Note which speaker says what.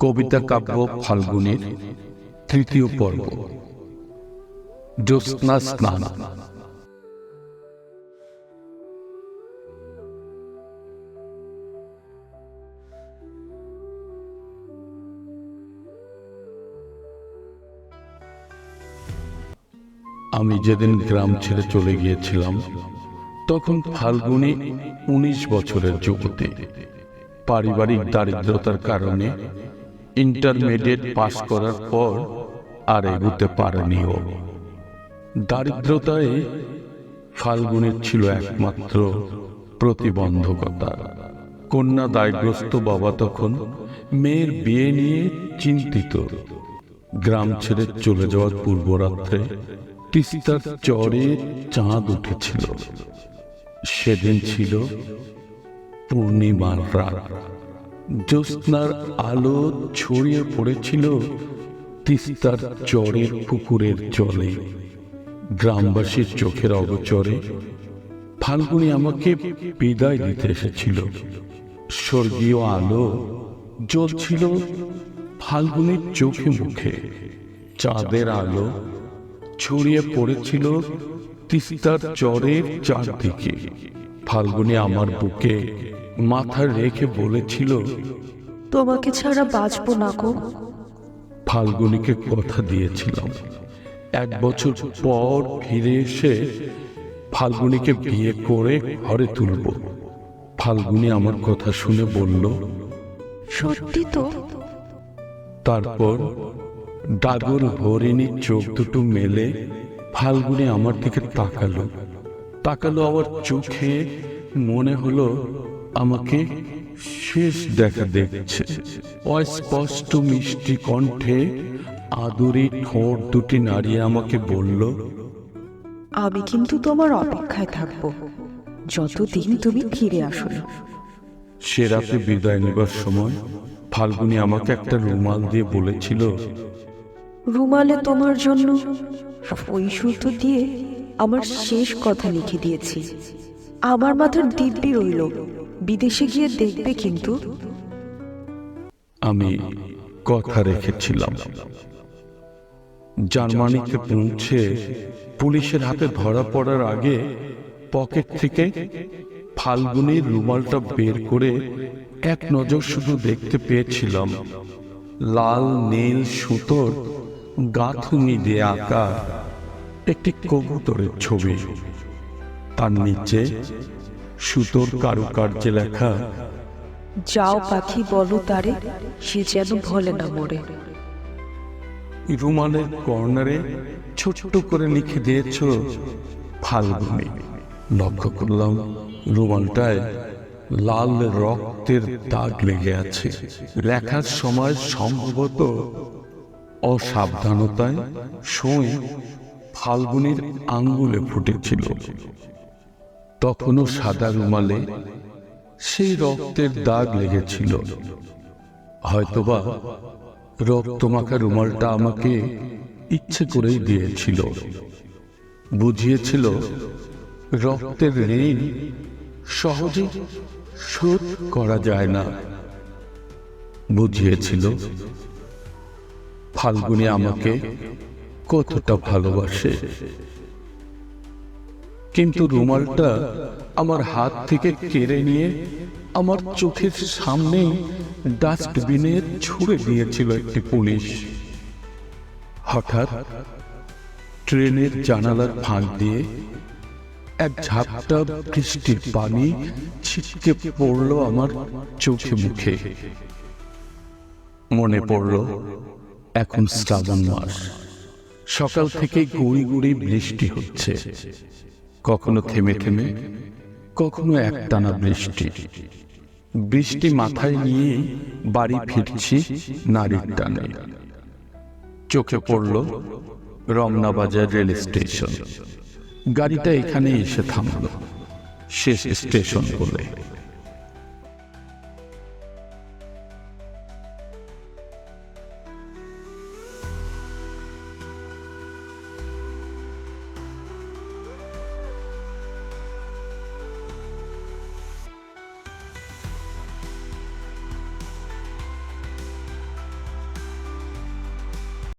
Speaker 1: কবিতা কাব্য ফাল্গুনের তৃতীয় পর্ব। জ্যোৎস্না স্নান। আমি যেদিন গ্রাম ছেড়ে চলে গিয়েছিলাম তখন ফাল্গুনে উনিশ বছরের যুবতী। পারিবারিক দারিদ্রতার কারণে ইন্টারমিডিয়েট পাশ করার পর আর এগুতে পারেনি ও দারিদ্রতায় ফাল্গুনের ছিল একমাত্র প্রতিবন্ধকতা। কন্যা দায়গ্রস্ত বাবা তখন মেয়ের বিয়ে নিয়ে চিন্তিত। গ্রাম ছেড়ে চলে যাওয়ার পূর্বরাত্রে তিস্তার চরে চাঁদ উঠেছিল। সেদিন ছিল পূর্ণিমার রাত। জ্যোৎস্নার আলো ছড়িয়ে পড়েছিল তিস্তার চরের পুকুরের জলে। গ্রামবাসীর চোখের অগচরে ফাল্গুনি আমাকে বিদায় দিতে এসেছিল। স্বর্গীয় আলো জ্বলছিল ফাল্গুনির চোখে মুখে। চাঁদের আলো ছড়িয়ে পড়েছিল তিস্তার চরের চারদিকে। ফাল্গুনি আমার বুকে মাথা রেখে বলেছিল
Speaker 2: তোমাকে ছাড়া বাঁচবো না গো।
Speaker 1: ফাল্গুনিকে কথা দিয়েছিলাম। এক বছর পর ফিরে এসে ফাল্গুনিকে বিয়ে করে ঘরে তুলব। ফাল্গুনি আমার কথা শুনে বলল
Speaker 2: সত্যি তো?
Speaker 1: তারপর ডাগর হরিণীর চোখ দুটো মেলে ফাল্গুনি আমার দিকে তাকালো। তাকালো আমার চোখে মনে হলো আমাকে শেষ দেখা দেখছে। অস্পষ্ট মিষ্টি কণ্ঠে আদুরি ঠোঁট দুটি নাড়িয়ে আমাকে বলল
Speaker 2: আমি কিন্তু তোমার অপেক্ষায় থাকব। যতদিন তুমি ফিরে আসো না
Speaker 1: সে রাতে বিদায় নেবার সময় ফাল্গুনি আমাকে একটা রুমাল দিয়ে বলেছিল
Speaker 2: রুমালে তোমার জন্য ওই সুতো দিয়ে আমার শেষ কথা লিখে দিয়েছি। আমার মাথার দিব্যি রইল। বিদেশে গিয়ে দেখবে কিন্তু।
Speaker 1: আমি কথা রেখেছিলাম। জার্মানিতে পৌঁছে পুলিশের হাতে ধরা পড়ার আগে পকেট থেকে ফাল্গুনির রুমালটা বের করে এক নজর শুধু দেখতে পেয়েছিলাম। লাল, নীল সুতোর গাঁথুনি দিয়ে আঁকা একটি কবুতরের ছবি। তার নিচে সুতোর কারুকার্যে লেখা।
Speaker 2: যাও পাখি বলো তারে সে যেন ভলে না মরে।
Speaker 1: রুমালের কর্নারে ছোট্ট করে লিখে দিয়েছ ফাল্গুনি। লক্ষ্য করলাম রুমালটায় লাল রক্তের দাগ লেগে আছে। লেখার সময় সম্ভবত অসাবধানতায় সই ফাল্গুনির আঙ্গুলে ফুটেছিল। তখনও সাদা রুমালে সেই রক্তের দাগ লেগেছিল। হয়তোবা রক্তমাখা রুমালটা আমাকে ইচ্ছে করেই দিয়েছিল। বুঝিয়েছিল রক্তের ঋণ সহজে শোধ করা যায় না। বুঝিয়েছিল, ফাল্গুনি আমাকে কতটা ভালোবাসে। কিন্তু রুমালটা আমার হাত থেকে কেড়ে নিয়ে আমার চোখের সামনে ডাস্টবিনে ছুড়ে দিয়েছিল একটি পুলিশ। হঠাৎ ট্রেনের জানালার ফাঁক দিয়ে এক ঝাপটা বৃষ্টির পানি ছিটকে পড়ল আমার চোখে মুখে। মনে পড়ল, এখন শ্রাবণ মাস। সকাল থেকে গুড়ি গুড়ি বৃষ্টি হচ্ছে। কখনো থেমে থেমে, কখনো একটানা বৃষ্টি। বৃষ্টি মাথায় নিয়ে বাড়ি ফিরছি নারীর টানে। চোখে পড়ল রমনা বাজার রেল স্টেশন। গাড়িটা এখানে এসে থামল, শেষ স্টেশন বলে।